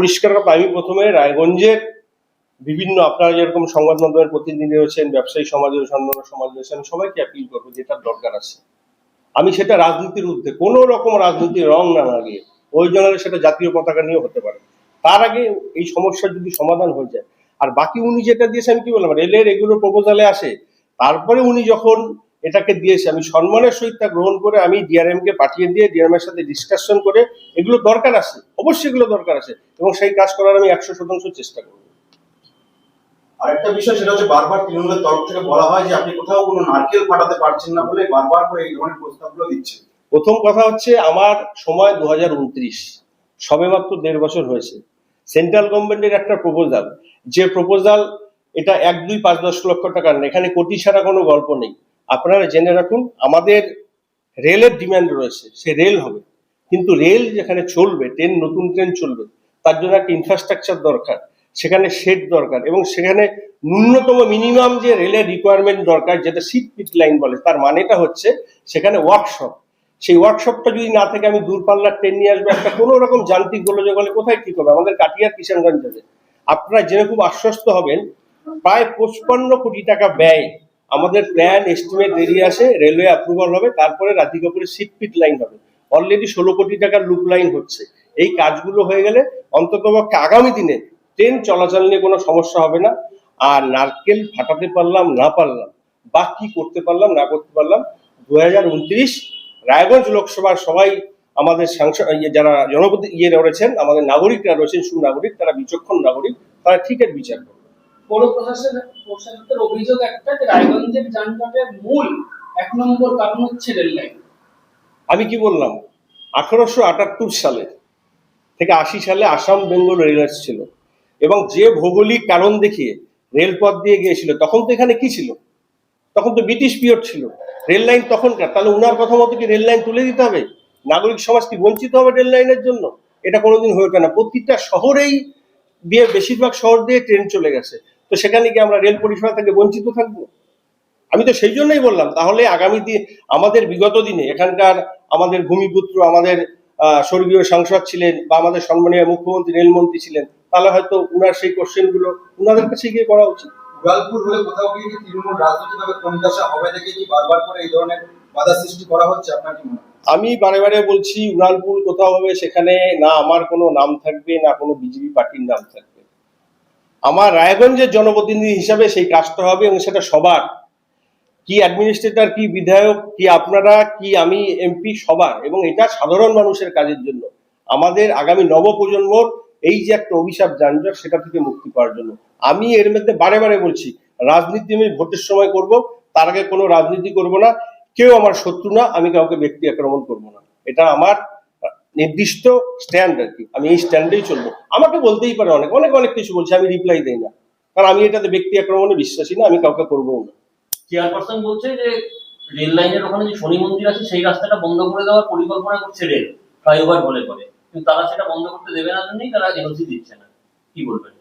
পরিষ্কার কথা আমি প্রথমে রায়গঞ্জের বিভিন্ন আপনারা যেরকম সংবাদ মাধ্যমের প্রতিনিধি রয়েছেন, ব্যবসায়ী সমাজ অন্যান্য সমাজ রয়েছে আমি সবাইকে অ্যাপিল করব যেটার দরকার আছে। আমি সেটা রাজনীতির ঊর্ধ্বে, কোনো রকম রাজনীতির রং না লাগিয়ে, ওই জন্য সেটা জাতীয় পতাকা নিয়েও হতে পারে। তার আগে এই সমস্যার যদি সমাধান হয়ে যায়, আর বাকি উনি যেটা দিয়েছে আমি কি বললাম, রেলের এগুলো প্রপোজালে আসে, তারপরে উনি যখন এটাকে দিয়েছে। আমি সম্মানের সহিত তা গ্রহণ করে আমি ডিআরএম কে পাঠিয়ে দিয়ে ডিআরএম এর সাথে ডিসকাশন করে এগুলো দরকার আছে অবশ্যই এগুলো দরকার আছে এবং সেই কাজ করার আমি একশো শতাংশ চেষ্টা করব। আরেকটা বিষয় সেটা হচ্ছে বারবার তৃণমূলের তরফ থেকে বলা হয় যে আপনি কোথাও কোনো নারকেল ফাটাতে পারছেন না বলে বারবার করে এই ধরনের প্রস্তাবগুলো দিচ্ছেন। প্রথম কথা হচ্ছে আমার সময় দু হাজার উনত্রিশ সবে মাত্র দেড় বছর হয়েছে। সেন্ট্রাল গভর্নমেন্টের একটা প্রপোজাল যে প্রপোজাল এটা এক দুই পাঁচ দশ লক্ষ টাকার না এখানে কোটি ছাড়া কোনো গল্প নেই। আপনারা জেনে রাখুন, আমাদের রেলের ডিমান্ড রয়েছে, সে রেল হবে। কিন্তু রেল যেখানে চলবে ট্রেন নতুন ট্রেন চলবে, তার জন্য একটা ইনফ্রাস্ট্রাকচার দরকার, সেখানে শেড দরকার এবং সেখানে ন্যূনতম মিনিমাম যে রেলের রিকোয়ারমেন্ট দরকার, যেটা সিট পিট লাইন বলে, তার মানেটা হচ্ছে সেখানে ওয়ার্কশপ সেই ওয়ার্কশপটা যদি না থেকে আমি দূরপাল্লার ট্রেন নিয়ে আসব, একটা কোনো রকম যান্ত্রিক গোলযোগ হলে কোথায় ঠিক হবে? আমাদের কাটিয়ার কিষানগঞ্জ। যাবে আপনারা জেনে খুব আশ্বস্ত হবেন, প্রায় পঁচপান্ন কোটি টাকা ব্যয় আমাদের প্ল্যান এস্টিমেট বেরিয়ে আসে রেলওয়ে অ্যাপ্রুভাল হবে, তারপরে রাধিকাপুরে সিট পিট লাইন হবে। অলরেডি ষোলো কোটি টাকার লুপ লাইন হচ্ছে। এই কাজগুলো হয়ে গেলে অন্তত আগামী দিনে ট্রেন চলাচল নিয়ে কোনো সমস্যা হবে না। আর নারকেল ফাটাতে পারলাম, না পারলাম, বা কি করতে পারলাম, না করতে পারলাম দু হাজার উনত্রিশ রায়গঞ্জ লোকসভার সবাই আমাদের সাংসদ ইয়ে যারা জনপতি ইয়ে রয়েছেন, আমাদের নাগরিকরা রয়েছেন, সুনাগরিক, তারা বিচক্ষণ নাগরিক, তারা ঠিকের বিচার করবে। পৌর প্রশাসন প্রশাসকের অভিযোগ একটা যে রায়গঞ্জের যানজটের মূল এক নম্বর কারণ হচ্ছে রেল লাইন। আমি কি বললাম? আঠারোশো আটাত্তর সালে থেকে আশি সালে আসাম বেঙ্গল রেলওয়ে ছিল এবং যে ভৌগোলিক কারণ দেখিয়ে রেলপথ দিয়ে গিয়েছিল, তখন তো এখানে কি ছিল? তখন তো ব্রিটিশ পিরিয়ড ছিল। রেল লাইন তখনকার। তাহলে উনার কথা মতো কি রেল লাইন তুলে দিতে হবে? নাগরিক সমাজ কি বঞ্চিত হবে রেল লাইনের জন্য? এটা কোনোদিন হয়ে ওঠে না। প্রত্যেকটা শহরেই দিয়ে বেশিরভাগ শহর দিয়ে ট্রেন চলে গেছে। তো সেখানে কি আমরা রেল পরিষেবা থেকে বঞ্চিত থাকব? আমি তো সেই জন্যই বললাম তাহলে আগামী দিন আমাদের বিগত দিনে এখানকার আমাদের ভূমিপুত্র আমাদের স্বর্গীয় সাংসদ ছিলেন বা আমাদের সম্মানীয় মুখ্যমন্ত্রী রেলমন্ত্রী ছিলেন তাহলে হয়তো উনার সেই কোশ্চেনগুলো উনাদের কাছে গিয়ে করা উচিত। উড়ালপুর হলে কোথাও গিয়ে তৃণমূল রাজনৈতিকভাবে কোণঠাসা হবে দেখে কি বারবার করে এই ধরনের বাধা সৃষ্টি করা হচ্ছে আপনার কি মনে আমি বারে বারে বলছি উড়ালপুর কোথাও হবে সেখানে না আমার কোনো নাম থাকবে না কোনো বিজেপি পার্টির নাম থাকবে। আমার রায়গঞ্জের জনপ্রতিনিধি হিসাবে সেই কাজটা হবে এবং সেটা সবার। কি অ্যাডমিনিস্ট্রেটর কি বিধায়ক, কি আপনারা, কি আমি এমপি সবার। এবং এটা সাধারণ মানুষের কাজের জন্য। আমাদের আগামী নবপ্রজন্মর এই যে একটা অভিশাপ যানজট, সেটা থেকে মুক্তি পাওয়ার জন্য। আমি এর মধ্যে বারে বারে বলছি, রাজনীতি আমি ভোটের সময় করব, তার আগে কোনো রাজনীতি করব না। কেউ আমার শত্রু না, আমি কাউকে ব্যক্তি আক্রমণ করব না। এটা আমার নির্দিষ্ট স্ট্যান্ড আর কি। আমি এই স্ট্যান্ডেই চলবো। আমাকে বলতেই পারে অনেক। অনেক অনেক কিছু বলছে আমি রিপ্লাই দিই না। কারণ আমি এটাতে ব্যক্তি আক্রমণে বিশ্বাসী না আমি কাউকে করব না। চেয়ারপারসন বলছে যে রেল লাইনের ওখানে যে শনি মন্দির আছে সেই রাস্তাটা বন্ধ করে দেওয়ার পরিকল্পনা করছে রেল ফ্লাইওভার বলে করে। কিন্তু তারা সেটা বন্ধ করতে দেবে না জন্যই তারা এনওসি দিচ্ছে না। কি বলবেন?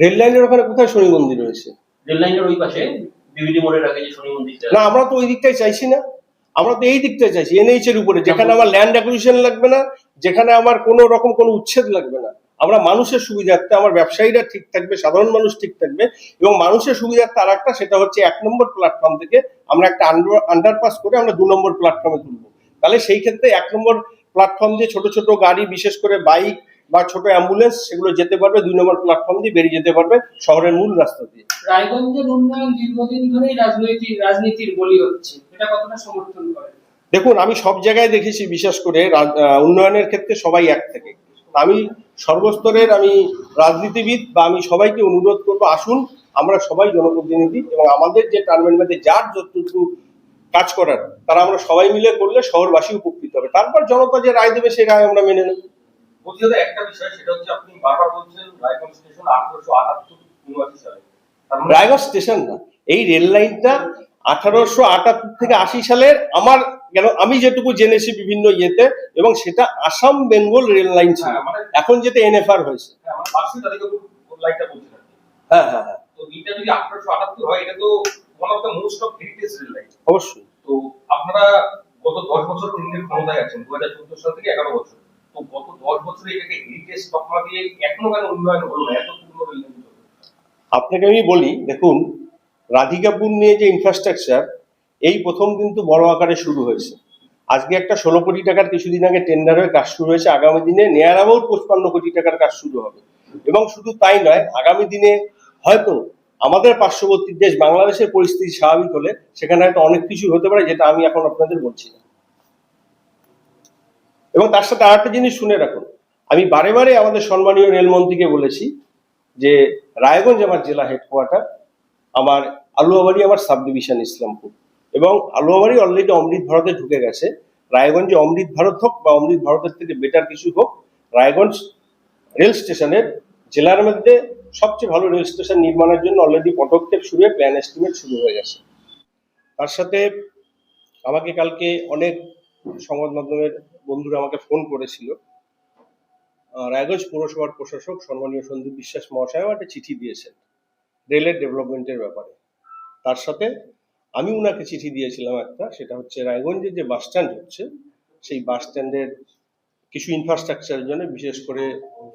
রেল লাইনের ওখানে কোথায় শনি মন্দির রয়েছে? রেল লাইনের ওই পাশে বিবিডি মোড়ের আগে যে শনি মন্দিরটা না আমরা তো ওই দিকটাই চাইছি না। আমরা তো এই দিকটা চাইছি এনএইচ এর উপরে, যেখানে আমার ল্যান্ড অ্যাকুইজিশন লাগবে না, যেখানে আমার কোনো রকম কোনো উচ্ছেদ লাগবে না। আমরা মানুষের সুবিধার্থে, আমার ব্যবসায়ীরা ঠিক থাকবে, সাধারণ মানুষ ঠিক থাকবে, এবং মানুষের সুবিধার্থে আর একটা, সেটা হচ্ছে এক নম্বর প্ল্যাটফর্ম থেকে আমরা একটা আন্ডারপাস করে আমরা দু নম্বর প্ল্যাটফর্মে তুলবো। তাহলে সেই ক্ষেত্রে এক নম্বর প্ল্যাটফর্ম দিয়ে ছোট ছোট গাড়ি, বিশেষ করে বাইক বা ছোট অ্যাম্বুলেন্স সেগুলো যেতে পারবে দুই নম্বর প্ল্যাটফর্ম দিয়ে বেরিয়ে যেতে পারবে শহরের মূল রাস্তা দিয়ে। রায়গঞ্জের উন্নয়ন দীর্ঘদিন ধরেই রাজনৈতিক রাজনীতির বলি হচ্ছে। এটা কতটা সমর্থন করে? দেখুন আমি সব জায়গায় দেখেছি বিশেষ করে উন্নয়নের ক্ষেত্রে সবাই এক থাকে। আমি সর্বস্তরের আমি রাজনীতিবিদ বা আমি সবাইকে অনুরোধ করব আসুন আমরা সবাই জনপ্রতিনিধি এবং আমাদের যে টার্মের মধ্যে যার যতটুকু কাজ করার তারা আমরা সবাই মিলে করলে শহরবাসী উপকৃত হবে। তারপর জনতা যে রায় দেবে সেই রায় আমরা মেনে নেব। বলছি একটা বিষয় সেটা হচ্ছে আপনি বারবার বলছেন রায়গঞ্জ স্টেশন আঠারোশো আটাত্তর উনআশি সালে। মানে রায়গঞ্জ স্টেশন না এই রেল লাইনটা আঠারোশো আটাত্তর থেকে আশি সালের আমার কেন আমি যেটুকু জেনেছি বিভিন্ন ইয়েতে এবং সেটা আসাম বেঙ্গল রেল লাইন ছিল। হ্যাঁ, মানে এখন যেটা এনএফআর হয়েছে। হ্যাঁ, কি। হ্যাঁ হ্যাঁ হ্যাঁ। তো এটা যদি আঠারোশো আটাত্তর হয় এটা তো one of the most of heritage rail line অবশ্যই। তো আপনারা গত দশ বছর কেন্দ্রের ক্ষমতায় আছেন দু হাজার চোদ্দ সাল থেকে এগারো বছর। তো গত দশ বছরে এটাকে হেরিটেজ তকমা দিয়ে এখনও কেন উন্নয়ন হলো এত। আপনাকে আমি বলি, দেখুন রাধিকাপুর নিয়ে যে ইনফ্রাস্ট্রাকচার এই প্রথম কিন্তু বড় আকারে শুরু হয়েছে। আজকে একটা ষোলো কোটি টাকার কিছুদিন আগে টেন্ডার হয়ে কাজ শুরু হয়েছে। আগামী দিনে নেয়ার অ্যাবাউট পঁচপান্ন কোটি টাকার কাজ শুরু হবে। এবং শুধু তাই নয়, আগামী দিনে হয়তো আমাদের পার্শ্ববর্তী দেশ বাংলাদেশের পরিস্থিতি স্বাভাবিক হলে সেখানে হয়তো অনেক কিছু হতে পারে, যেটা আমি এখন আপনাদের বলছি না। এবং তার সাথে আরেকটা জিনিস শুনে রাখুন। আমি বারে বারে আমাদের সম্মানীয় রেলমন্ত্রীকে বলেছি যে, রায়গঞ্জ আমার জেলা হেডকোয়ার্টার আমার আলুয়াবাড়ি আমার সাব ডিভিশন ইসলামপুর এবং আলুয়াবাড়ি অলরেডি অমৃত ভারতে ঢুকে গেছে। রায়গঞ্জে অমৃত ভারত হোক বা অমৃত ভারতের থেকে বেটার কিছু হোক, রায়গঞ্জ রেল স্টেশনের জেলার মধ্যে সবচেয়ে ভালো রেল স্টেশন নির্মাণের জন্য অলরেডি পদক্ষেপ শুরু হয়ে প্ল্যান এস্টিমেট শুরু হয়ে গেছে। তার সাথে আমাকে কালকে অনেক সংবাদ মাধ্যমের বন্ধুরা আমাকে ফোন করেছিল। রায়গঞ্জ পৌরসভার প্রশাসক সম্মানীয় সন্দীপ বিশ্বাস মহাশয়ও একটা চিঠি দিয়েছেন রেলের ডেভেলপমেন্টের ব্যাপারে। তার সাথে আমি ওনাকে চিঠি দিয়েছিলাম একটা, সেটা হচ্ছে রায়গঞ্জে যে বাস স্ট্যান্ড হচ্ছে, সেই বাস স্ট্যান্ডের কিছু ইনফ্রাস্ট্রাকচারের জন্য, বিশেষ করে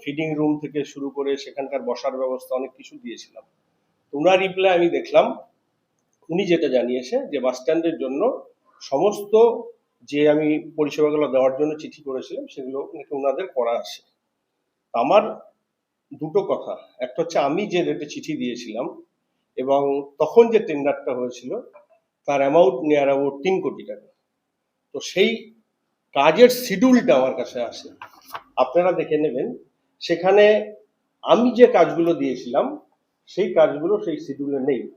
ফিডিং রুম থেকে শুরু করে সেখানকার বসার ব্যবস্থা অনেক কিছু দিয়েছিলাম। তো উনার রিপ্লাই আমি দেখলাম। উনি যেটা জানিয়েছে যে বাস স্ট্যান্ডের জন্য সমস্ত যে আমি পরিষেবাগুলো দেওয়ার জন্য চিঠি করেছিলাম, সেগুলো নাকি ওনাদের করা আছে। আমার দুটো কথা। একটা হচ্ছে, আমি যে রেটে চিঠি দিয়েছিলাম এবং তখন যে টেন্ডারটা হয়েছিল, তার অ্যামাউন্ট নিয়ার অ্যাবাউট তিন কোটি টাকা। তো সেই কাজের শিডিউলটা আমার কাছে আসে আপনারা দেখে নেবেন, সেখানে আমি যে কাজগুলো দিয়েছিলাম, সেই কাজগুলো সেই শিডিউলে নেই।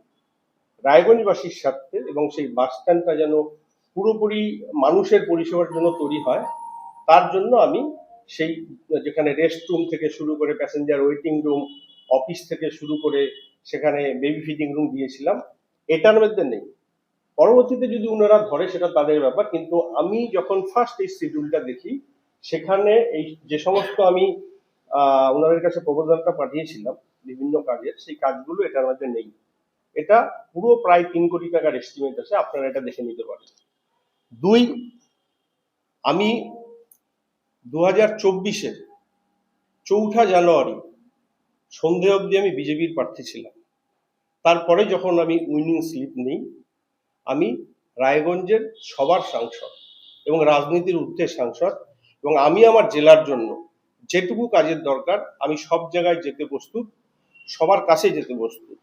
রায়গঞ্জবাসীর স্বার্থে এবং সেই বাস স্ট্যান্ডটা যেন পুরোপুরি মানুষের পরিষেবার জন্য তৈরি হয়। তার জন্য আমি সেই যেখানে রেস্ট রুম থেকে শুরু করে প্যাসেঞ্জার ওয়েটিং রুম অফিস থেকে শুরু করে সেখানে বেবি ফিডিং রুম দিয়েছিলাম। এটার মধ্যে নেই। পরবর্তীতে যদি ওনারা ধরে সেটা তাদের ব্যাপার, কিন্তু আমি যখন ফার্স্ট এই শিডিউলটা দেখি, সেখানে এই যে সমস্ত আমি ওনাদের কাছে প্রপোজালটা পাঠিয়েছিলাম বিভিন্ন কাজের, সেই কাজগুলো এটার মধ্যে নেই। এটা পুরো প্রায় তিন কোটি টাকার এস্টিমেট আছে, আপনারা এটা দেখে নিতে পারেন। দুই, আমি দু হাজার চব্বিশের চৌঠা জানুয়ারি সন্ধে অবধি আমি বিজেপির প্রার্থী ছিলাম। তারপরে যখন আমি উইনিং স্লিপ নেই, আমি রায়গঞ্জের সবার সাংসদ এবং রাজনীতির ঊর্ধ্বের সাংসদ এবং আমি আমার জেলার জন্য যেটুকু কাজের দরকার, আমি সব জায়গায় যেতে প্রস্তুত, সবার কাছে যেতে প্রস্তুত।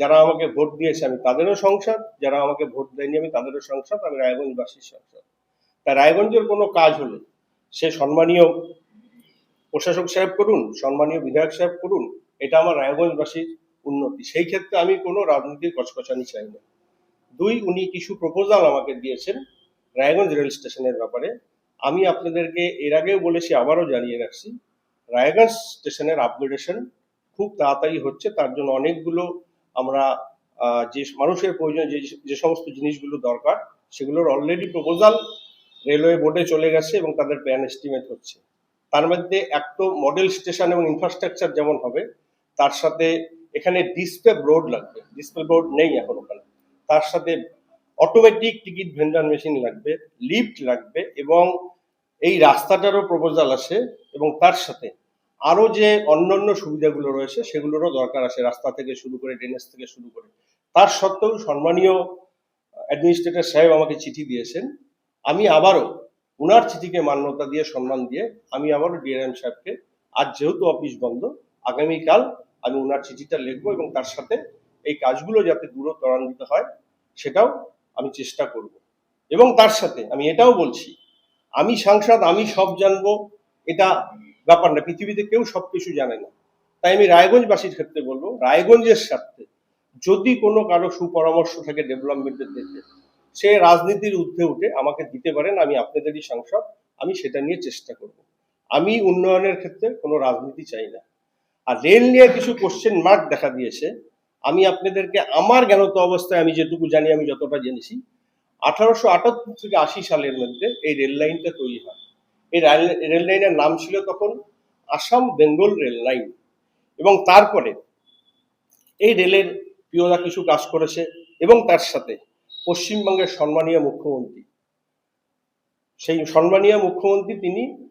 যারা আমাকে ভোট দিয়েছে, আমি তাদেরও সংসদ, যারা আমাকে ভোট দেয়নি, আমি তাদেরও সংসদ, আমি রায়গঞ্জবাসীর সংসদ। তা রায়গঞ্জের কোনো কাজ হলে? সে সম্মানীয় প্রশাসক সাহেব করুন, সম্মানীয় বিধায়ক সাহেব করুন, এটা আমার রায়গঞ্জবাসীর উন্নতি। সেই ক্ষেত্রে আমি কোনো রাজনীতির কচকচানি চাই না। দুই, উনি কিছু প্রপোজাল আমাকে দিয়েছেন রায়গঞ্জ রেল স্টেশনের ব্যাপারে। আমি আপনাদেরকে এর আগেও বলেছি, আবারও জানিয়ে রাখছি, রায়গঞ্জ স্টেশনের আপগ্রেডেশন খুব তাড়াতাড়ি হচ্ছে, তার জন্য অনেকগুলো আমরা যে মানুষের প্রয়োজন যে যে সমস্ত জিনিসগুলো দরকার, সেগুলোর অলরেডি প্রপোজাল রেলওয়ে বোর্ডে চলে গেছে এবং তাদের প্ল্যান এস্টিমেট হচ্ছে। তার মধ্যে এক তো মডেল স্টেশন এবং ইনফ্রাস্ট্রাকচার যেমন হবে, তার সাথে এখানে ডিসপ্লে বোর্ড লাগবে। ডিসপ্লে বোর্ড নেই এখন ওখানে। তার সাথে অটোমেটিক টিকিট ভেন্ডার মেশিন লাগবে লিফট লাগবে এবং এই রাস্তাটারও প্রপোজাল আছে এবং তার সাথে আরও যে অন্যান্য সুবিধাগুলো রয়েছে, সেগুলোরও দরকার আছে রাস্তা থেকে শুরু করে ড্রেনেজ থেকে শুরু করে। তার সত্ত্বেও সম্মানীয় অ্যাডমিনিস্ট্রেটর সাহেব আমাকে চিঠি দিয়েছেন। আমি আবারও ওনার চিঠিকে মান্যতা দিয়ে, সম্মান দিয়ে আমি আবারও ডিআরএম সাহেবকে, আজ যেহেতু অফিস বন্ধ, আগামীকাল আমি ওনার চিঠিটা লিখব এবং তার সাথে এই কাজগুলো যাতে দ্রুত ত্বরান্বিত হয়, সেটাও আমি চেষ্টা করব। এবং তার সাথে আমি এটাও বলছি, আমি সাংসদ, আমি সব জানব, এটা ব্যাপার না পৃথিবীতে কেউ সবকিছু জানে না। তাই আমি রায়গঞ্জবাসীর ক্ষেত্রে বলব, রায়গঞ্জের স্বার্থে যদি কোনো কারও সুপরামর্শ থাকে ডেভেলপমেন্টের দিকে সে রাজনীতির ঊর্ধ্বে উঠে আমাকে দিতে পারেন, আমি আপনাদেরই সাংসদ, আমি সেটা নিয়ে চেষ্টা করব। আমি উন্নয়নের ক্ষেত্রে কোনো রাজনীতি চাই না। আর রেল নিয়ে কিছু কোশ্চেন মার্ক দেখা দিয়েছে, আমি আপনাদেরকে আমার জ্ঞানত অবস্থায় আমি যেটুকু জানি, আমি যতটা জেনেছি, আঠারোশো আটাত্তর থেকে আশি সালের মধ্যে এই রেল লাইনটা তৈরি হয়। এই রেল- লাইনের নাম ছিল তখন আসাম বেঙ্গল রেল লাইন এবং তারপরে এই রেলের পিওদা কিছু কাজ করেছে এবং তার সাথে পশ্চিমবঙ্গের সম্মানীয় মুখ্যমন্ত্রী। সেই সম্মানীয় মুখ্যমন্ত্রী তিনি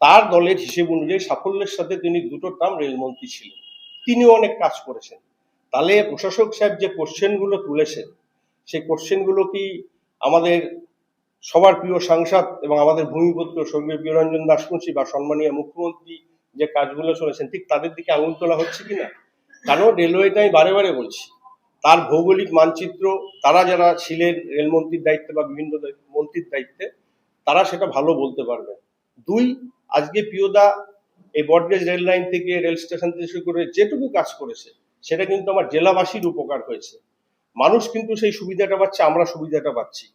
তার দলের হিসেব অনুযায়ী সাফল্যের সাথে তিনি দুটো টার্ম রেলমন্ত্রী ছিলেন। তিনিও অনেক কাজ করেছেন। তাহলে প্রশাসক সাহেব যে কোশ্চেনগুলো তুলেছেন, সেই কোশ্চেনগুলো কি আমাদের সবার প্রিয় সাংসদ এবং আমাদের ভূমিপুত্র স্বর্গীয় প্রিয়রঞ্জন দাসমুন্সী বা সম্মানীয় মুখ্যমন্ত্রী যে কাজগুলো চলেছেন, ঠিক তাদের দিকে আঙুল তোলা হচ্ছে কিনা কারণ রেলওয়েটা আমি বারে বারে বলছি, তার ভৌগোলিক মানচিত্র, তারা যারা ছিলেন রেলমন্ত্রীর দায়িত্বে বা বিভিন্ন মন্ত্রীর দায়িত্বে, তারা সেটা ভালো বলতে পারবে। দুই, আজকে প্রিয়দা এই বটগেজ রেল লাইন থেকে রেল স্টেশন থেকে শুরু করে যেটুকু কাজ করেছে, সেটা কিন্তু আমার জেলাবাসীর উপকার হয়েছে। মানুষ কিন্তু সেই সুবিধাটা পাচ্ছে, আমরা সুবিধাটা পাচ্ছি।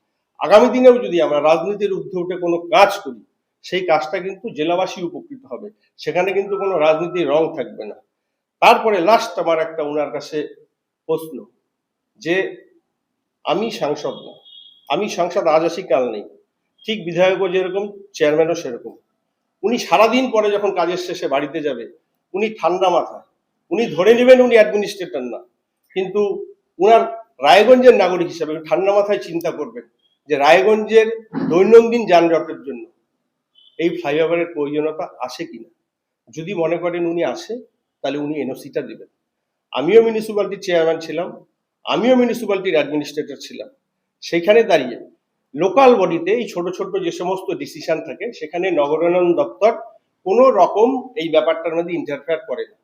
আগামী দিনেও যদি আমরা রাজনীতির ঊর্ধ্বে উঠে কোনো কাজ করি, সেই কাজটা কিন্তু জেলাবাসী উপকৃত হবে। সেখানে কিন্তু কোনো রাজনীতির রং থাকবে না। তারপরে লাস্ট আমার একটা ওনার কাছে প্রশ্ন, যে আমি সাংসদ না, আমি সাংসদ আজ আসি, কাল নেই। ঠিক বিধায়কও যেরকম চেয়ারম্যানও সেরকম। উনি সারাদিন পরে যখন কাজের শেষে বাড়িতে যাবে, উনি ঠান্ডা মাথায়, উনি ধরে নেবেন উনি অ্যাডমিনিস্ট্রেটর না। কিন্তু উনার রায়গঞ্জের নাগরিক হিসাবে ঠান্ডা মাথায় চিন্তা করবেন। যে রায়গঞ্জের দৈনন্দিন যানজটের জন্য এই ফ্লাইওভারের প্রয়োজনীয়তা আসে কিনা? যদি মনে করেন উনি আসে, তাহলে উনি এনওসিটা দেবেন। আমিও মিউনিসিপ্যালিটির চেয়ারম্যান ছিলাম, আমিও মিউনিসিপ্যালিটির অ্যাডমিনিস্ট্রেটর ছিলাম। সেইখানে দাঁড়িয়ে লোকাল বডিতে এই ছোট ছোট যে সমস্ত ডিসিশন থাকে, সেখানে নগরায়ণ দপ্তর কোনো রকম এই ব্যাপারটার মধ্যে ইন্টারফেয়ার করে না।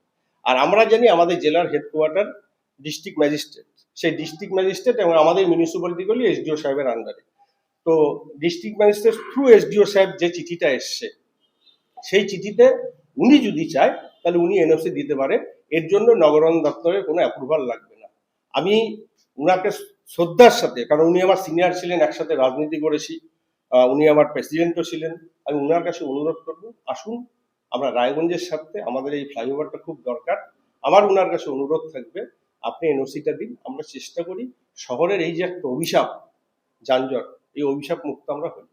আর আমরা জানি আমাদের জেলার হেডকোয়ার্টার ডিস্ট্রিক্ট ম্যাজিস্ট্রেট সেই ডিস্ট্রিক্ট ম্যাজিস্ট্রেট এবং আমাদের মিউনিসিপ্যালিটিগুলি এসডিও সাহেবের আন্ডারে তো ডিস্ট্রিক্ট ম্যাজিস্ট্রেট থ্রু এসডিও সাহেব যে চিঠিটা এসছে, সেই চিঠিতে উনি যদি চায়, তাহলে উনি এনওসি দিতে পারে এর জন্য নগরায়ণ দপ্তরের কোনো অ্যাপ্রুভাল লাগবে না। আমি উনাকে শ্রদ্ধার সাথে, কারণ উনি আমার সিনিয়র ছিলেন, একসাথে রাজনীতি করেছি উনি আমার প্রেসিডেন্টও ছিলেন। আমি উনার কাছে অনুরোধ করব, আসুন, আমরা রায়গঞ্জের সাথে আমাদের এই ফ্লাইওভারটা খুব দরকার। আমার উনার কাছে অনুরোধ থাকবে আপনি এনওসিটা দিন, আমরা চেষ্টা করি শহরের এই যে একটা অভিশাপ, যানজট, এই অভিশাপ মুক্ত আমরা হই।